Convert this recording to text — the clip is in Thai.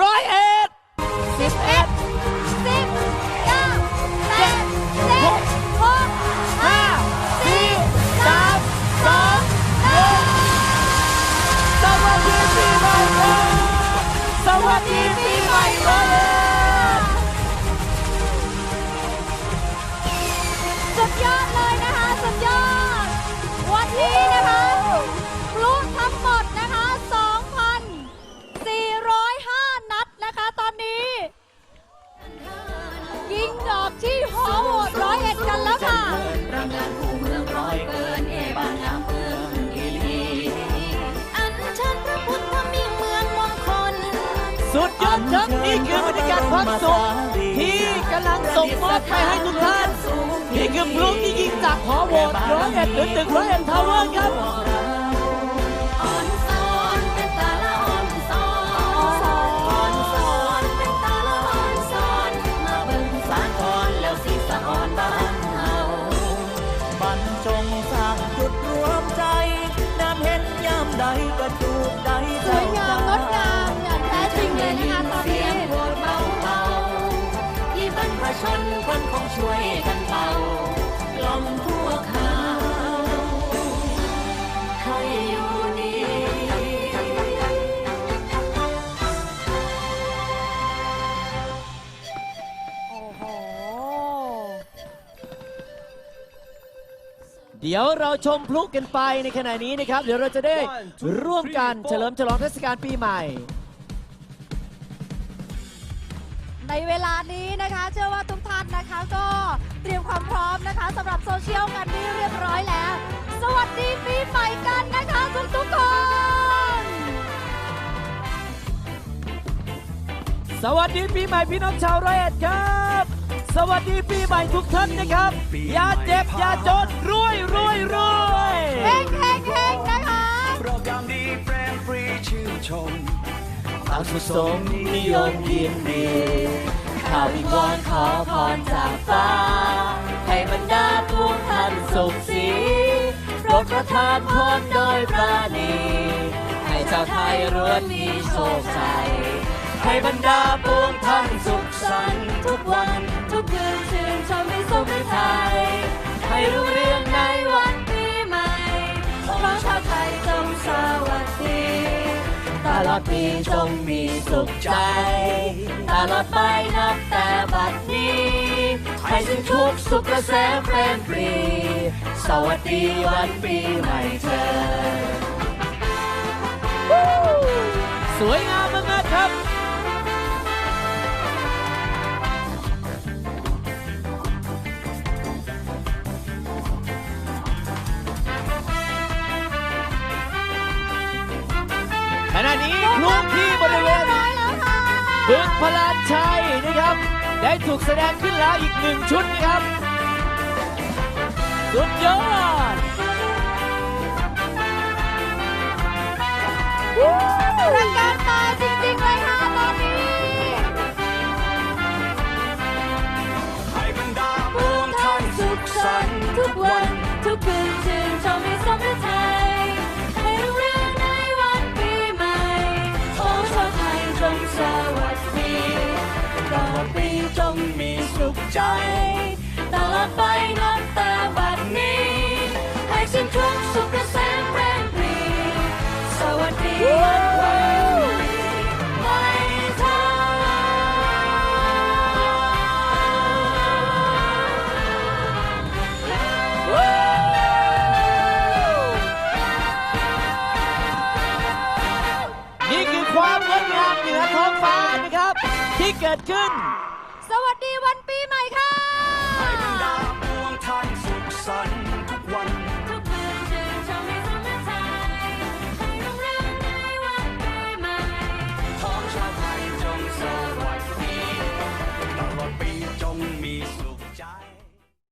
ร้อยเอ็ดสิบเอ็ดสิบเก้าแปดเจ็ดหกห้าสี่สามสองหนึ่งสวัสดีปีใหม่ครับสวัสดีปีใหม่ร้อางงานคู่เมืองร้อยเกินเอบางงามเมืองอีลีอันเชิญพระพุทธมิ่งเมืองมงคล สุดยอดครับนี่คือบรรยากาศความสุขที่กำลังส่งมอบไปให้ทุกท่าน นี่คือพลุที่ยิงจากหอโหวตร้อยเอ็ดหรือตึกร้อยเอ็ดทาวเวอร์ครับ จงสร้างจุดรวมใจ น้ำเห็นยามใดก็จูบใดสวยงามงดงามอย่างแท้จริงเลยนะคะตอนเสีนี้ ยงโหวตเบาๆที่บรรพชนคนคงช่วยกัน เดี๋ยวเราชมพลุกันไปในขณะนี้นะครับ เดี๋ยวเราจะได้ร่วมกันเฉลิมฉลองเทศกาลปีใหม่ ในเวลานี้นะคะ เชื่อว่าทุกท่านนะคะ ก็เตรียมความพร้อมนะคะสำหรับโซเชียลกันที่เรียบร้อยแล้ว สวัสดีปีใหม่กันนะคะทุกทุกๆคนสวัสดีปีใหม่พี่น้องชาวร้อยเอ็ดครับ สวัสดีปีใหม่ทุกท่านนะครับ อย่าเจ็บ อย่าจนรวยรวยรวยเฮ้งเฮ้งเฮ้งนะคะโปรแกรมดีแฟรนฟรีชื่นชมตามสุดสมนิยมยินดีข่าววิงวอนขอพรจากฟ้า ให้บรรดาพวกท่านสุขสีโปรดประทานพรโดยปราณีให้ชาวไทยรวนมีโชคชัยให้บรรดาพวกท่านสุขสันต์ทุกวันทุก คืนชื่นชมในสุขไทยให้รุ่งเรืองในวันปีใหม่ขอชาวไทยจงสวัสดีตลอดปีจงมีสุขใจ ตลอดไปนับแต่บัดนี้ให้ถึงทุกสุขเกษมเพลนปรีสวัสดีวันปีใหม่เธอสวยงาม พลานชัยนะครับ ได้ถูกแสดงขึ้นแล้วอีกหนึ่งชุดนะครับ สุดยอดรัก สิ้นทุกข์สุขเกษมแรงปรีสวัสดีวันวันปีใหม่ไทยนี่คือความงดงามเหนือท้องฟ้านะครับ ที่เกิดขึ้น สวัสดีวัน